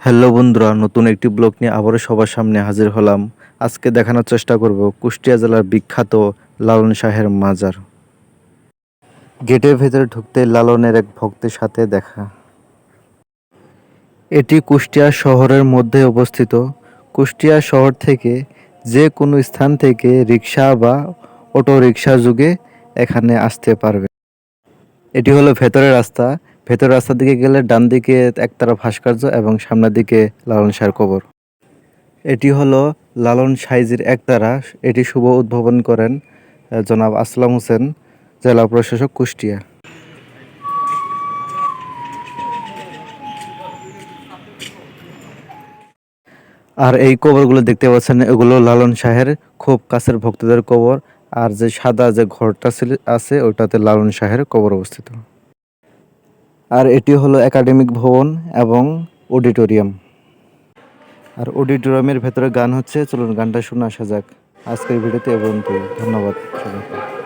Hello বন্ধুরা, নতুন একটি ব্লগ নিয়ে আবারও সবার সামনে হাজির হলাম। আজকে দেখানোর চেষ্টা করব কুষ্টিয়া জেলার বিখ্যাত লালন শাহের মাজার। গেটের ভেতরে ঢুকতে লালনের এক ভক্তের সাথে দেখা। এটি কুষ্টিয়া শহরের মধ্যে অবস্থিত। কুষ্টিয়া শহর থেকে যে কোনো স্থান থেকে রিক্সা বা অটো রিক্সা যুগে এখানে আসতে পারবে। এটি হলো ভেতরের রাস্তা। ভেতরের রাস্তার দিকে গেলে ডান দিকে একতারা ভাস্কর্য এবং সামনের দিকে লালন শাহের কবর। এটি হলো লালন সাইজির একতারা। এটি শুভ উদ্ভাবন করেন জনাব আসলাম হোসেন, জেলা প্রশাসক কুষ্টিয়া। আর এই কবরগুলো দেখতে পাচ্ছেন, এগুলো লালন শাহের খুব কাছের ভক্তদের কবর। আর যে সাদা যে ঘরটা আছে, ওটাতে লালন শাহের কবর অবস্থিত। আর এটি হলো একাডেমিক ভবন এবং অডিটোরিয়াম। আর অডিটোরিয়ামের ভেতরে গান হচ্ছে, চলুন গানটা শুনে আসা যাক। আজকের ভিডিওতে এবং ধন্যবাদ সবাইকে।